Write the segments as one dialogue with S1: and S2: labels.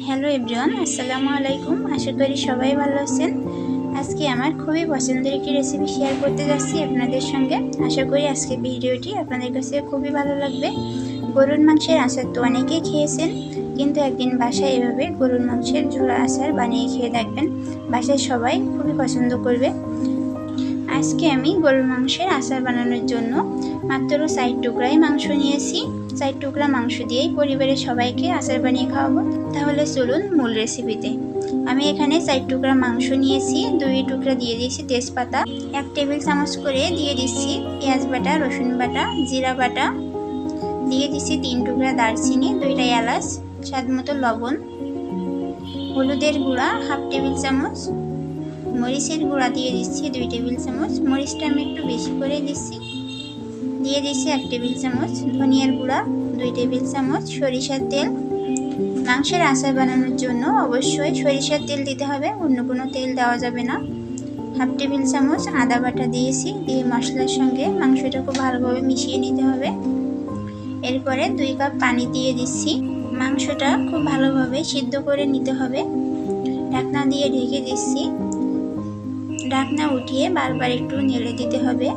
S1: Hello everyone আসসালামু আলাইকুম আশা করি সবাই ভালো আছেন। আজকে আমার খুবই পছন্দের একটি রেসিপি শেয়ার করতে যাচ্ছি আপনাদের সঙ্গে। আশা করি আজকে ভিডিওটি আপনাদের কাছে খুবই ভালো লাগবে। গরুর মাংসের আচার তো অনেকেই খেয়েছেন, কিন্তু একদিন বাসায় এভাবে গরুর মাংসের ঝোলা আচার বানিয়ে খেয়ে দেখবেন। বাসায় সবাই খুবই পছন্দ করবে। আজকে আমি গরুর মাংসের আচার বানানোর জন্য মাত্র চার টুকরাই মাংস নিয়েছি। চার টুকরা মাংস দিয়েই পরিবারের সবাইকে আচার বানিয়ে খাওয়াবো। তাহলে চলুন মূল রেসিপিতে আমি এখানে চার টুকরা মাংস নিয়েছি, দুই টুকরা দিয়ে দিয়েছি তেজপাতা, এক টেবিল চামচ করে দিয়ে দিচ্ছি পেঁয়াজ বাটা, রসুন বাটা, জিরা বাটা। দিয়ে দিচ্ছি তিন টুকরা দারচিনি, দুইটা এলাচ, স্বাদ মতো লবণ, হলুদের গুঁড়া, হাফ টেবিল চামচ, মরিচের গুঁড়া দিয়ে দিচ্ছি দুই টেবিল চামচ। মরিচটা আমি একটু বেশি করে দিচ্ছি। দিয়ে দিচ্ছি এক টেবিল চামচ ধনিয়ার গুঁড়া, দুই টেবিল চামচ সরিষার তেল। মাংসের আচার বানানোর জন্য অবশ্যই সরিষার তেল দিতে হবে, অন্য কোনো তেল দেওয়া যাবে না। হাফ টেবিল চামচ আদা বাটা দিয়েছি, দিয়ে মশলার সঙ্গে মাংসটা খুব ভালোভাবে মিশিয়ে নিতে হবে। এরপরে দুই কাপ পানি দিয়ে দিচ্ছি। মাংসটা খুব ভালোভাবে সিদ্ধ করে নিতে হবে। ঢাকনা দিয়ে ঢেকে দিচ্ছি। ঢাকনা উঠিয়ে বারবার একটু নেড়ে দিতে হবে।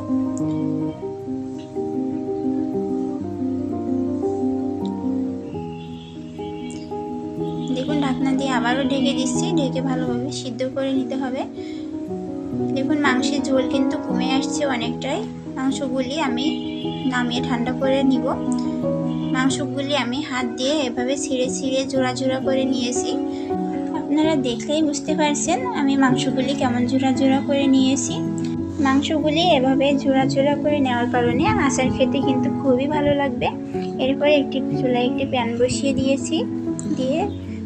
S1: দেখুন, ঢাকনা দিয়ে আবারও ঢেকে দিচ্ছি। ঢেকে ভালোভাবে সিদ্ধ করে নিতে হবে। দেখুন, মাংসের ঝোল কিন্তু কমে আসছে অনেকটাই। মাংসগুলি আমি নামিয়ে ঠান্ডা করে নিব। মাংসগুলি আমি হাত দিয়ে এভাবে ছিঁড়ে ছিঁড়ে, জোড়া জোড়া করে নিয়েছি। আপনারা দেখলেই বুঝতে পারছেন আমি মাংসগুলি কেমন জোড়া জোড়া করে নিয়েছি। মাংসগুলি এভাবে জোড়া জোড়া করে নেওয়ার কারণে আচার খেতে কিন্তু খুবই ভালো লাগবে। এরপরে একটি চুলায় একটি প্যান বসিয়ে দিয়েছি। দিয়ে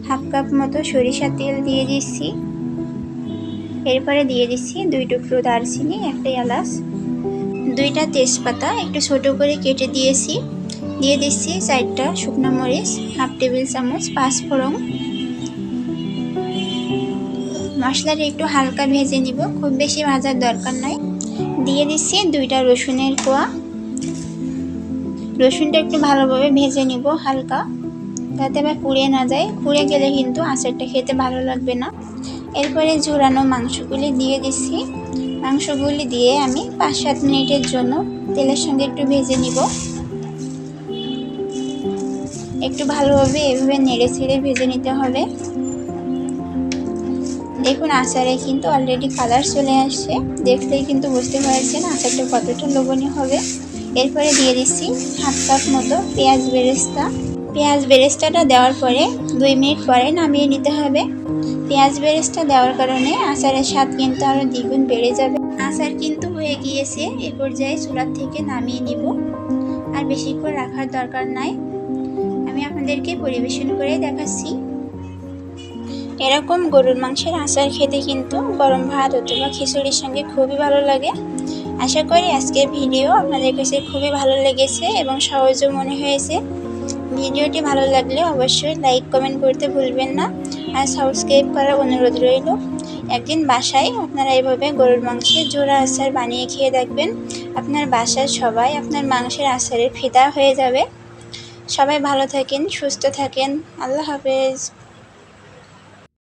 S1: হাফ কাপ মতো সরিষার তেল দিয়ে দিচ্ছি। এরপরে দিয়ে দিচ্ছি দুই টুকরো দারচিনি, একটা এলাচ, দুইটা তেজপাতা, একটু ছোট করে কেটে দিয়েছি। দিয়ে দিচ্ছি চারটা শুকনো মরিচ, হাফ টেবিল চামচ পাঁচফোড়ন। মশলাটা একটু হালকা ভেজে নিব, খুব বেশি ভাজার দরকার নাই। দিয়ে দিচ্ছি দুইটা রসুনের কোয়া। রসুনটা একটু ভালোভাবে ভেজে নিব হালকা। যাতে আবার পুড়ে না যায়। পুড়ে গেলে কিন্তু আচারটা খেতে ভালো লাগবে না। এরপরে ঝোরানো মাংসগুলি দিয়ে দিচ্ছি। মাংসগুলি দিয়ে আমি পাঁচ সাত মিনিটের জন্য তেলের সঙ্গে একটু ভেজে নিব। একটু ভালোভাবে এভাবে নেড়ে ছেড়ে ভেজে নিতে হবে। দেখুন, আচারে কিন্তু অলরেডি কালার চলে আসছে। দেখলেই কিন্তু বুঝতে পারছেন আচারটা কতটা লোভনীয় হবে। এরপরে দিয়ে দিচ্ছি হাফ কাপ মতো পেঁয়াজ বেরেস্তা। পেঁয়াজ বেরেস্তাটা দেওয়ার পরে দুই মিনিট পরে নামিয়ে নিতে হবে। পেঁয়াজ বেরেস্তা দেওয়ার কারণে আচারের স্বাদ কিন্তু আরও দ্বিগুণ বেড়ে যাবে। আচার কিন্তু হয়ে গিয়েছে, এ পর্যায়ে চুলার থেকে নামিয়ে নিব। আর বেশিক্ষণ রাখার দরকার নাই। আমি আপনাদেরকে পরিবেশন করে দেখাচ্ছি। এরকম গরুর মাংসের আচার খেতে কিন্তু গরম ভাত অথবা খিচুড়ির সঙ্গে খুবই ভালো লাগে। আশা করি আজকের ভিডিও আপনাদের কাছে খুবই ভালো লেগেছে এবং সহজও মনে হয়েছে। ভিডিওটি ভালো লাগলে অবশ্যই লাইক, কমেন্ট করতে ভুলবেন না। আর সাবস্ক্রাইব করার অনুরোধ রইল। একদিন বাসায় আপনারা এইভাবে গরুর মাংসের জোড়া আচার বানিয়ে খেয়ে দেখবেন। আপনার বাসার সবাই আপনার মাংসের আচারের ফিদা হয়ে যাবে। সবাই ভালো থাকেন, সুস্থ থাকেন। আল্লাহ হাফেজ।